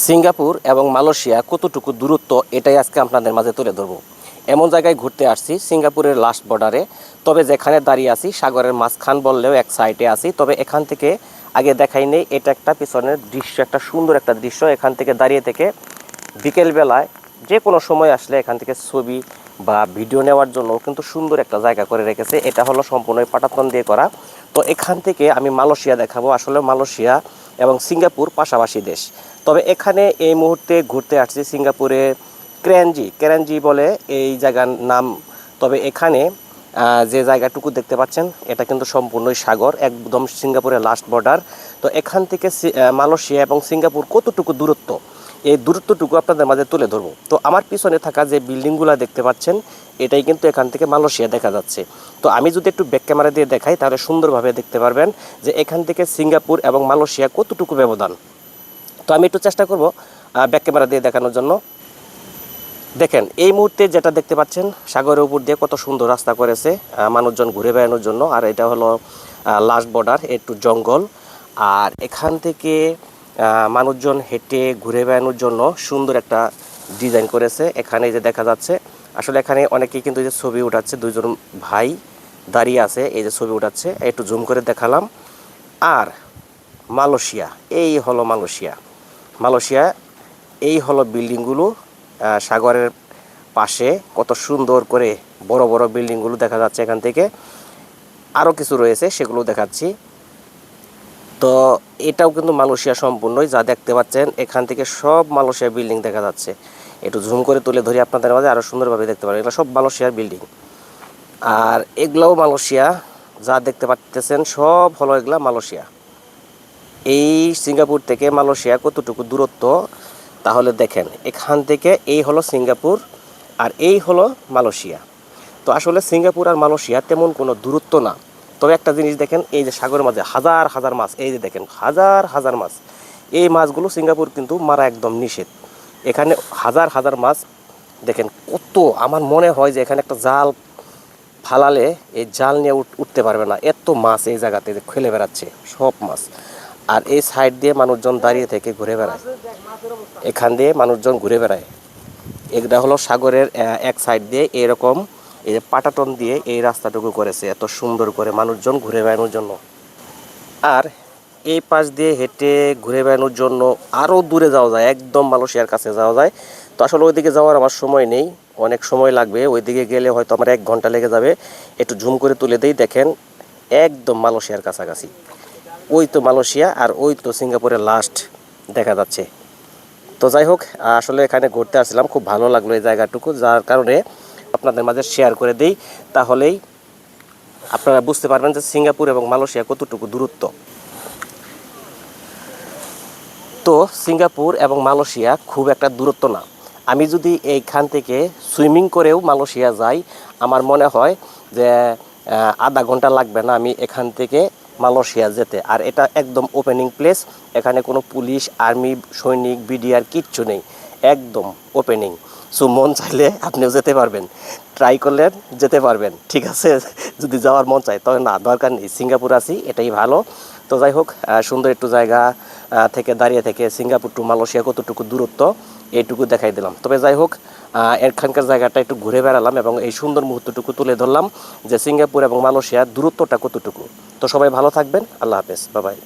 Singapore এবং Malaysia কতটুকু দূরত্ব এটাই আজকে আপনাদের মাঝে তুলে ধরবো। এমন জায়গায় ঘুরতে আসছি, সিঙ্গাপুরের লাস্ট বর্ডারে তবে যেখানে দাঁড়িয়ে আছি, সাগরের মাঝখান বললেও এক সাইডে আছি। তবে এখান থেকে আগে দেখাই নেই, এটা একটা পিছনের দৃশ্য, একটা সুন্দর একটা দৃশ্য। এখান থেকে দাঁড়িয়ে থেকে বিকেলবেলায় যে কোনো সময় আসলে এখান থেকে ছবি বা ভিডিও নেওয়ার জন্য কিন্তু সুন্দর একটা জায়গা করে রেখেছে। এটা হলো সম্পূর্ণ পাটাতন দিয়ে করা। তো এখান থেকে আমি মালয়েশিয়া দেখাবো। আসলে মালয়েশিয়া এবং সিঙ্গাপুর পাশাপাশি দেশ। তবে এখানে এই মুহূর্তে ঘুরতে আসছি সিঙ্গাপুরে ক্রেনজি ক্রেনজি বলে এই জায়গার নাম। তবে এখানে যে জায়গাটুকু দেখতে পাচ্ছেন, এটা কিন্তু সম্পূর্ণই সাগর, একদম সিঙ্গাপুরের লাস্ট বর্ডার তো এখান থেকে মালয়েশিয়া এবং সিঙ্গাপুর কতটুকু দূরত্ব? এই দূরত্বটুকু আপনাদের মাঝে তুলে ধরবো। তো আমার পিছনে থাকা যে বিল্ডিংগুলো দেখতে পাচ্ছেন, এটাই কিন্তু এখান থেকে মালয়েশিয়া দেখা যাচ্ছে। তো আমি যদি একটু ব্যাক ক্যামেরা দিয়ে দেখাই, তাহলে সুন্দরভাবে দেখতে পারবেন যে এখান থেকে সিঙ্গাপুর এবং মালয়েশিয়া কতটুকু ব্যবধান। তো আমি একটু চেষ্টা করব ব্যাক ক্যামেরা দিয়ে দেখানোর জন্য। দেখেন, এই মুহূর্তে যেটা দেখতে পাচ্ছেন, সাগরের উপর দিয়ে কত সুন্দর রাস্তা করেছে মানুষজন ঘুরে বেড়ানোর জন্য। আর এটা হলো লাস্ট বর্ডার একটু জঙ্গল। আর এখান থেকে মানুষজন হেঁটে ঘুরে বেড়ানোর জন্য সুন্দর একটা ডিজাইন করেছে। এখানে যে দেখা যাচ্ছে, আসলে এখানে অনেকেই কিন্তু যে ছবি উঠাচ্ছে দুজন ভাই দাঁড়িয়ে আছে, এই যে ছবি উঠাচ্ছে, একটু জুম করে দেখালাম। আর মালয়েশিয়া, এই হলো মালয়েশিয়া। মালয়েশিয়া, এই হলো বিল্ডিংগুলো সাগরের পাশে কত সুন্দর করে বড় বড় বিল্ডিংগুলো দেখা যাচ্ছে এখান থেকে। আরও কিছু রয়েছে, সেগুলো দেখাচ্ছি। তো এটাও কিন্তু মালয়েশিয়া সম্পূর্ণই, যা দেখতে পাচ্ছেন, এখান থেকে সব মালয়েশিয়া বিল্ডিং দেখা যাচ্ছে। একটু ঝুম করে তুলে ধরি আপনাদের মাঝে আরও সুন্দরভাবে দেখতে পারেন, এগুলো সব মালয়েশিয়ার বিল্ডিং। আর এগুলাও মালয়েশিয়া, যা দেখতে পাচ্ছেন, সব হলো এগুলা মালয়েশিয়া। এই সিঙ্গাপুর থেকে মালয়েশিয়া কতটুকু দূরত্ব, তাহলে দেখেন, এখান থেকে এই হলো সিঙ্গাপুর, আর এই হলো মালয়েশিয়া। তো আসলে সিঙ্গাপুর আর মালয়েশিয়া তেমন কোনো দূরত্ব না। তবে একটা জিনিস দেখেন, এই যে সাগরের মাঝে হাজার হাজার মাছ, এই যে দেখেন, হাজার হাজার মাছ। এই মাছগুলো সিঙ্গাপুর কিন্তু মারা একদম নিষেধ। এখানে হাজার হাজার মাছ, দেখেন কত, আমার মনে হয় যে এখানে একটা জাল ফালালে এই জাল নিয়ে উঠ- উঠতে পারবে না। এত মাছ এই জায়গাতে যে খেলে বেড়াচ্ছে, সব মাছ। আর এই সাইড দিয়ে মানুষজন দাঁড়িয়ে থেকে ঘুরে বেড়ায়। এখান দিয়ে মানুষজন ঘুরে বেড়ায়। এটা হলো সাগরের এক সাইড দিয়ে এরকম এই যে পাটাটন দিয়ে এই রাস্তাটুকু করেছে, এত সুন্দর করে মানুষজন ঘুরে বেড়ানোর জন্য। আর এই পাশ দিয়ে হেঁটে ঘুরে বেড়ানোর জন্য আরও দূরে যাওয়া যায়, একদম মালয়েশিয়ার কাছে যাওয়া যায়। তো আসলে ওইদিকে যাওয়ার আমার সময় নেই, অনেক সময় লাগবে। ওইদিকে গেলে হয়তো আমার এক ঘণ্টা লেগে যাবে। একটু ঝুম করে তুলে দেই, দেখেন একদম মালয়েশিয়ার কাছাকাছি। ওই তো মালয়েশিয়া আর ওই তো সিঙ্গাপুরের লাস্ট দেখা যাচ্ছে। তো যাই হোক, আসলে এখানে ঘুরতে আসছিলাম খুব ভালো লাগল এই জায়গাটুকু, যার কারণে আপনাদের মাঝে শেয়ার করে দেই, তাহলেই আপনারা বুঝতে পারবেন যে সিঙ্গাপুর এবং মালয়েশিয়া কতটুকু দূরত্ব। তো সিঙ্গাপুর এবং মালয়েশিয়া খুব একটা দূরত্ব না। আমি যদি এইখান থেকে সুইমিং করেও মালয়েশিয়া যাই, আমার মনে হয় যে আধা ঘণ্টা লাগবে না আমি এখান থেকে মালয়েশিয়া যেতে। আর এটা একদম ওপেনিং প্লেস এখানে কোনো পুলিশ আর্মি সৈনিক বিডিআর কিচ্ছু নেই। একদম ওপেনিং সো মন চাইলে আপনিও যেতে পারবেন। ট্রাই করলে যেতে পারবেন, ঠিক আছে? যদি যাওয়ার মন চায়, তবে না, দরকার নেই। সিঙ্গাপুর আছি, এটাই ভালো। তো যাই হোক সুন্দর একটু জায়গা থেকে দাঁড়িয়ে থেকে সিঙ্গাপুর টু মালয়েশিয়া কতটুকু দূরত্ব, এইটুকু দেখাই দিলাম। তবে যাই হোক এখানকার জায়গাটা একটু ঘুরে বেড়ালাম এবং এই সুন্দর মুহূর্তটুকু তুলে ধরলাম যে সিঙ্গাপুর এবং মালয়েশিয়ার দূরত্বটা কতটুকু। তো সবাই ভালো থাকবেন, আল্লাহ হাফেজ বাবাই